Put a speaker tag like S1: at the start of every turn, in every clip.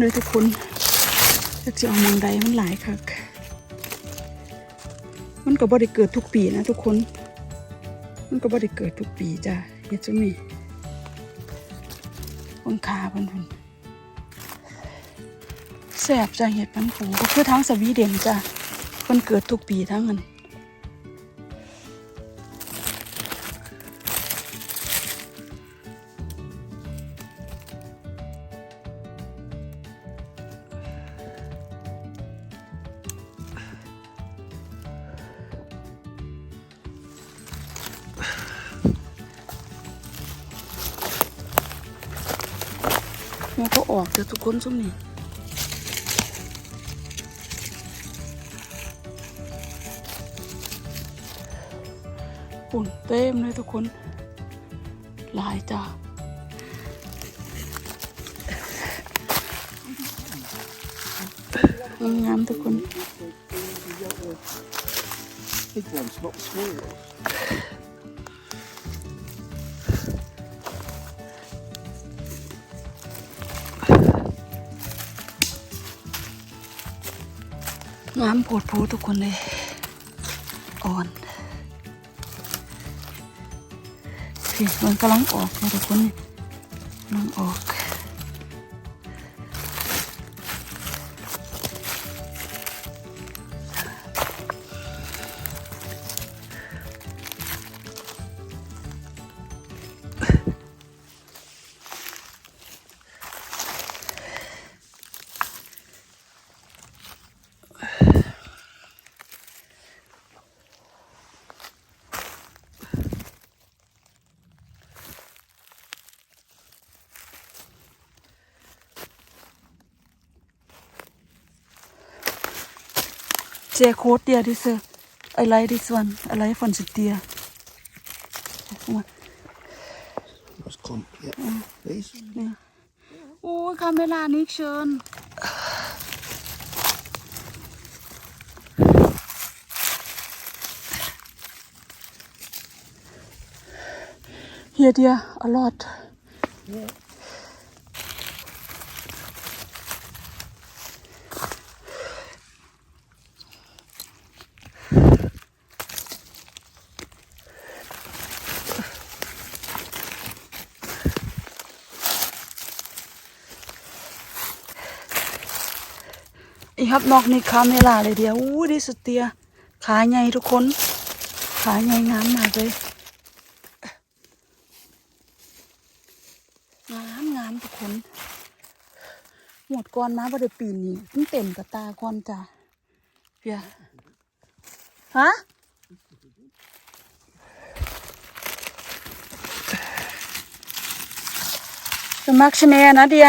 S1: เลยทุกคนจะจะเอามองใดมันหลายคักมันก็บ่ได้เกิดทุกปีนะทุกคน มันก็บ่ได้เกิดทุกปีจ้ะเฮ็ดซุมนี่บนขาเพิ่นพุ่นแซ่บจ้ะเห็ดปันปูก็คือทั้งสวีเดนจ้ะเพิ่นเกิดทุกปีทั้งนั้น มันก็ออกเดี๋ยวทุกคนซุ่มนี่ปุ่นเต็มเลยทุกคน หลายจ้างามทุกคน
S2: Big ones, not small ones.
S1: งามโผดโผทุกคนเลยอ่อนพี่มันกำลังออกเลยทุกคนกำลังออก Sehr groß, der, diese, I like this one, I like von dir. Guck mal.
S2: That's clump, yeah. These?
S1: เนี่ยโอ้ยคา นี่ครับนอกนี่คาเมล่าเลยเดียวอู้ดิสเตีย ขาใหญ่ทุกคน ขาใหญ่งามมากเลยงามงามทุกคน หมดก่อนมาบ่ได้ปีนนี่มันเต็มกับตาก่อนจ้ะเพียฮะจะมักชะเนนะเดีย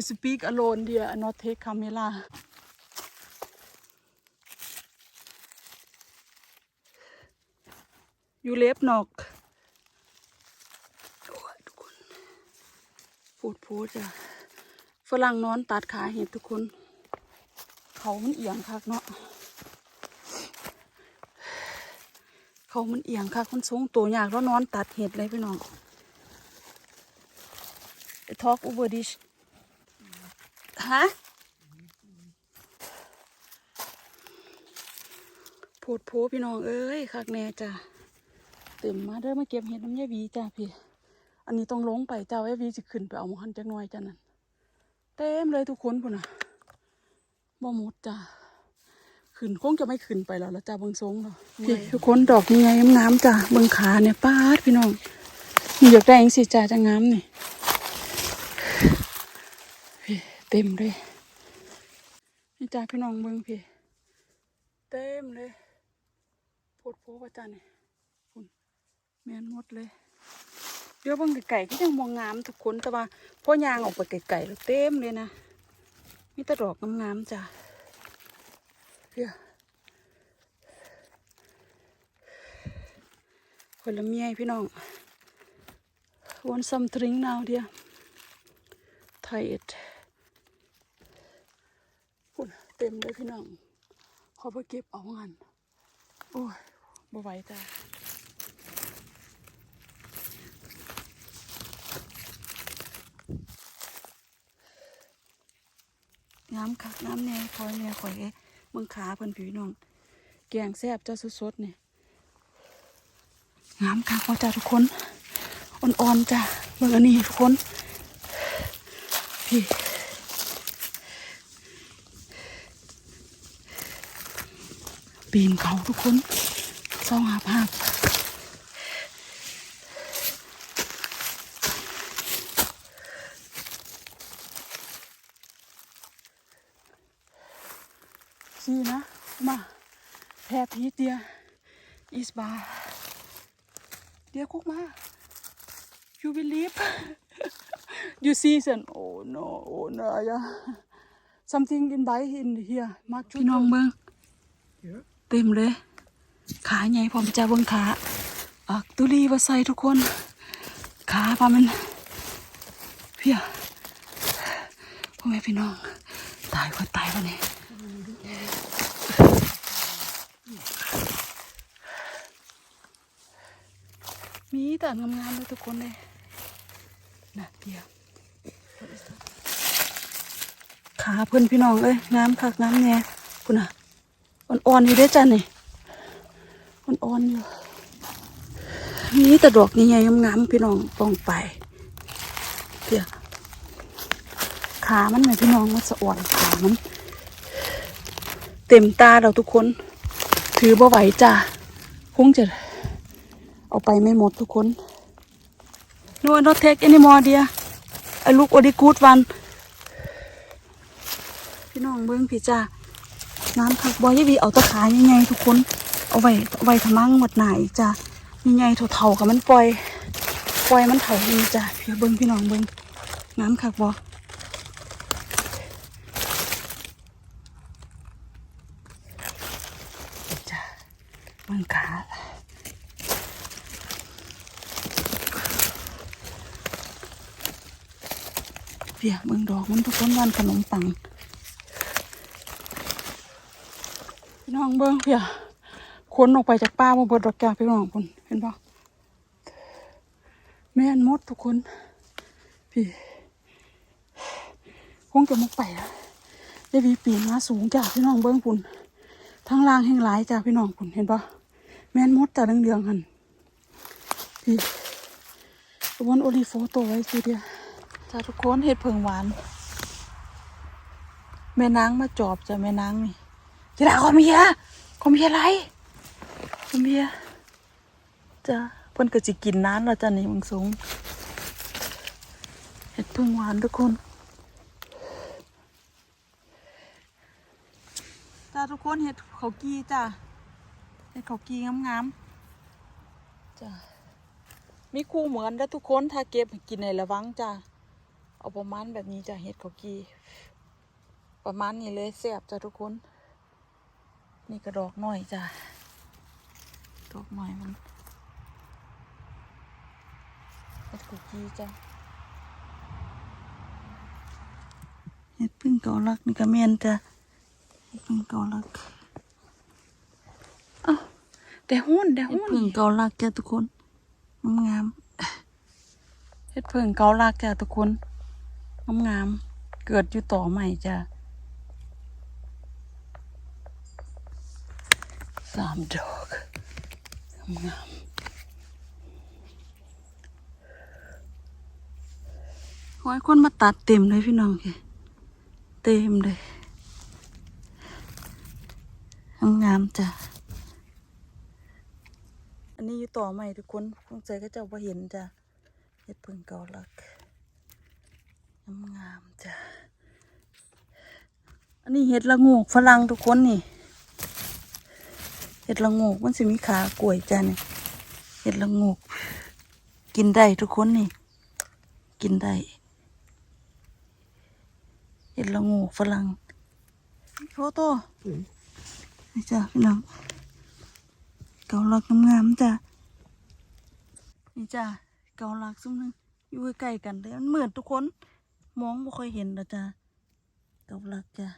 S1: I speak alone dear I not take camera อยู่เล็บนอกโอ้ยทุกคนพูดพูดจ้ะฝรั่งนอนตัดขาเห็ดทุกคน เขามันเอียงคักเนาะเขามันเอียงคักมันสูงตัวยากแล้วนอนตัดเห็ดเลยพี่น้อง talk over this ฮะโพดโพพี่น้องเอ้ยคักแน่จ้ะเต็มมาเด้อมาเก็บเห็ดน้ำยายวีจ้ะพี่ อันนี้ต้องลงไปเจ้าไอ้วีจะขึ้นไปเอาหมหันจักหน่อยจ้ะนั่นเต็มเลยทุกคนพุ่นน่ะบ่หมดจ้ะขึ้นคงจะไม่ขึ้นไปแล้วละจ้ะเบิ่งทรงแล้วพี่ทุกคนดอกนี้ไงงามๆจ้ะเบิ่งขาเนี่ยป้าดพี่น้องนี่อยากได้เองสิจ้ะจะงามนี่ เต็มเลย นี่จ้าพี่น้องเบิ้งพี่ เต็มเลยโพดโพประจันนี่คุณแมนหมดเลย เดี๋ยวเบางไก่ก็ยังมองงามทุกคนแต่ว่าพอยางออกไปไก่ๆแล้วเต็มเลยนะมีแต่ดอกงามๆจ้ะเดี๋ยวคนละเมียพี่น้อง want some drink now dear tired คุณ เต็มเลยพี่น้องขอไปเก็บเอางานโอ้ยบ่ไหวจ้ะน้ำคักน้ำแน่คอยแน่คอยเอ๊ะมึงขาเพิ่นผิวน้อง แกงแซ่บเจ้าสดๆเนี่ยน้ำคักพ่อจ้าทุกคน อ่อนๆจ้ะเบิ่งอันนี้ทุกคนพี่ ปีนเขาทุกคนซองหาภาพซีนะ มาแพรพีเดียอีสบาเดียคุกมา you believe you see some oh no oh no yeah something in by in here มาพี่น้องเบิ่ง
S2: Yeah.
S1: เต็มเลย ขาใหญ่พอมจะเบิ่งขาอักตุลีว่าใส่ทุกคน ขาพามัน เพียพ่อแม่พี่น้อง ตายคนตายวะเนี่ยมีแต่งามๆเลยทุกคนเลยน่ะเดียวขาเพื่อนพี่น้องเอ้ยน้ำคักน้ำแน่คุณน่ะ อ่อนๆอยู่ด้อจ้ะนี่อ่อนๆอยู่มีแต่ดอกใหญ่ๆงามๆพี่น้องปองไปเดี๋ยวขามันไหมพี่น้องมันสะอ่อนขามันเต็มตาเราทุกคน ถือบ่ไหวจ้ะคงจะเอาไปไม่หมดทุกคน No not take anymore dear I look only good one พี่น้องเบิ้งพี่จ้า น้ำคักบอยยบีเอาตะขายยังไงทุกคน เอาไว้เอาไว้ทำมั่งหมดไหนาอีกจ้ายังไงเท่าๆกับมันปล่อย ปล่อยมันเถาดีจ้าพี่เบิ้งพี่น้องเบิ้งน้ำคักบอจ้าเบิ้งขาเปียกเมืองดอกมันทุกคนวันขนมปัง น้องเบิ้งเปียคนออกไปจากป่ามาเบิดดอกแก้วพี่น้องคนเห็นปะแม่นมดทุกคน พี่คงจะมุกไปแล้วได้วีปีนมาสูงจ้าพี่น้องเบิ้งปุ่นทางล่างแห่งหลายจ้าพี่น้องปุ่นเห็นปะแม่นมดจ้าเรืองๆหันพี่วันโอลีโฟโตไว้ทีเดียวจ้าทุกคนเห็ดเพิงหวาน แม่นางมาจอบจ้ะแม่นางนี่ จีดาคอมเฮียคอมเฮียอะไรคอมเฮียจ้ะเพิ่นก็สิกินน้ำแล้วจ้ะนี่มึงสูงเห็ดเพิงหวานทุกคนจ้าทุกคนเห็ดเขาวกีจ้ะเห็ดเขาวกีงามๆจ้ะมีคู่เหมือนแล้วทุกคนถ้าเก็บให้กินในระวังจ้ะเอาประมาณแบบนี้จะเห็ดเขากี ประมาณนี้เลยแซ่บจ้ะทุกคน นี่กระดอกหน่อยจ้ะดอกหน่อยมันเห็ดเขากีจ้ะเห็ดพึ่งเกาลักนี่ก็เมียนจ้ะเห็ดพึ่งเกาลักอ้าวแต่หุ้นแต่หุ้นเห็ดพึ่งเกาลักจ้ะทุกคนงามๆเห็ดพึ่งเกาลักจ้ะทุกคนงามๆเกิดอยู่ต่อใหม่จ้ะามดอกงามๆขอให้คนมาตัดเต็มเลยพี่น้องค่ะเต็มเลยงามจ้ะอันนี้อยู่ต่อใหม่ทุกคนคงใจก็จะว่าเห็นจ้ะเห็ดพึ่งเกาลักงามจ้ะอันนี้เห็ดละงูฝรั่งทุกคนนี่ ห็ดละงกมันสิมีขากล้วยจ้าเนี่ยเห็ดละงกกินได้ทุกคนนี่ กินได้เห็ดละงกฝรั่งโฟโต้นี่จ้าพี่น้องเกาลักงามๆจ้านี่จ้าเกาลักซุ้มหนึงอยู่ใกล้กันเลยมันเหมือนทุกคน มองไม่ค่อยเห็นหรอจ้าเกาลักจ้า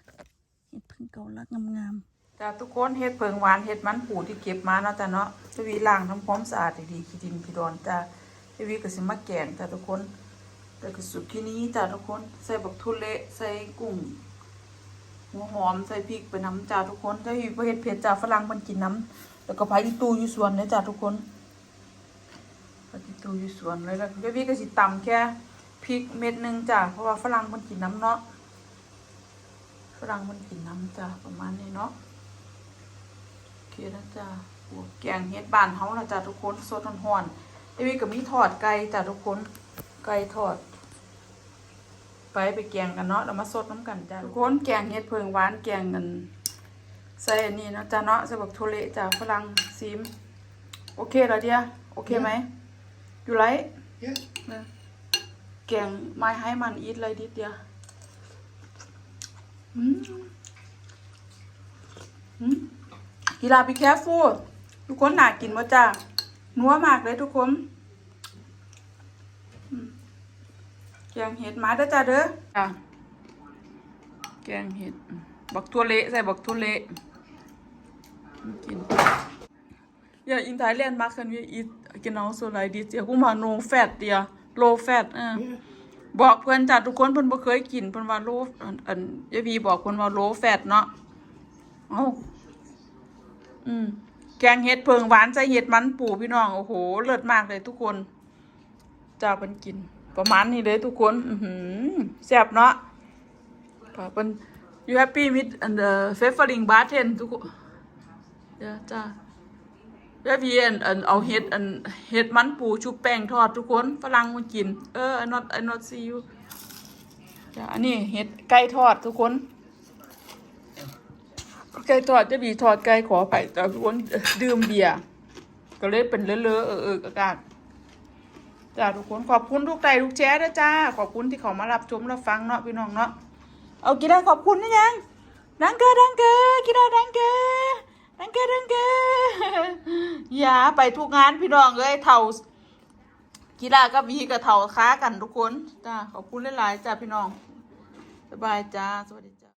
S1: เห็ดพึ่งเกาลักงามๆ จ้าทุกคนเห็ดเพิงหวานเห็ดมันปูที่เก็บมาเนาะจ้าเนาะจะวีล้างทำความสะอาดดีๆขี้ดินขี้ดอนจ้าจะวีก็สิมาแกงจ้าทุกคนแต่ก็สุดที่นี้จ้าทุกคนใส่บักทุเละใส่กุ้งหัวหอมใส่พริกไปน้ำจ้าทุกคนเจ้าอยู่ประเทศเผ็ดจ้าฝรั่งมันกินน้ำแล้วก็พาอีตูอยู่สวนเลยจ้าทุกคนพาอีตูอยู่สวนเลยแล้วก็พี่ก็สิตำแค่พริกเม็ดหนึ่งจ้าเพราะว่าฝรั่งมันกินน้ำเนาะฝรั่งมันกินน้ำจ้าประมาณนี้เนาะ เคนะจ้าโอ้แกงเฮ็ดบ้านเฮาละจ้าทุกคนสดร้อนๆเดี๋ยวพี่ก็มีทอดไก่จ้าทุกคน ไก่ทอด ไปไปแกงกันเนาะเรามาสดน้ำกันจ้าทุกคนแกงเห็ดเพิงหวานแกงกันใส่อันนี้เนาะจ้าเนาะใส่บักโทเละจ้าฝรั่งซีม โอเคแล้วเดียโอเคไหมอยู่ไร
S2: Yeah.
S1: แกงไม้ให้มันอีทเลยดิเดียวอืมอืม กีฬาพี่แคฟฟูทุกคนหนากินมาจ้านัวมากเลยทุกคนแกงเห็ดมาด้จ้าเด้อจ้าแกงเห็ด บักทัวเละใส่บักทัวเละกิน Ja, in Thailand machen wir it genauso like this. Ja, guck mal, no fat, ja. Low fat, เออบอกเพื่อนจ้ะทุกคนเพิ่นบ่เคยกินเพิ่นว่าโลอันอันยายพีบอกเพิ่นว่าโลแฟตเนาะเอ้า อืมแกงเห็ดเพิงหวานใส่เห็ดมันปูพี่น้องโอ้โหเลิศมากเลยทุกคนจ้าเพิ่นกิน ประมาณนี้เลยทุกคนอือแซ่บเนาะเพิ่น you happy with and the favoring barten ทุกคนจ้าจ้าแล้วพี่อันอันเอาเห็ดอันเห็ดมันปูชุบแป้งทอดทุกคนฝรั่งมากิน เออ I not I not see you จ้ะอันนี้เห็ดไก่ทอดทุกคน ไก่ทอดจะบีทอดไก่ขอไปแต่ทุกคนดื่มเบียร์ก็เลยเป็นเลอะๆเออเอออากาศจ้าทุกคนขอบคุณทุกใจทุกแชร์ด้วยจ้า ขอบคุณที่เขามารับชมรับฟังเนาะพี่น้องเนาะเอากีฬาขอบคุณนะยังดังเกอดังเกอกีฬาดังเกอดังเกอดังเกออย่าไปทุกงานพี่น้องเอ้ยเท่ากีฬากับวีกับเท่าค้ากันทุกคนจ้าขอบคุณหลายๆจ้าพี่น้องสบายจ้าสวัสดี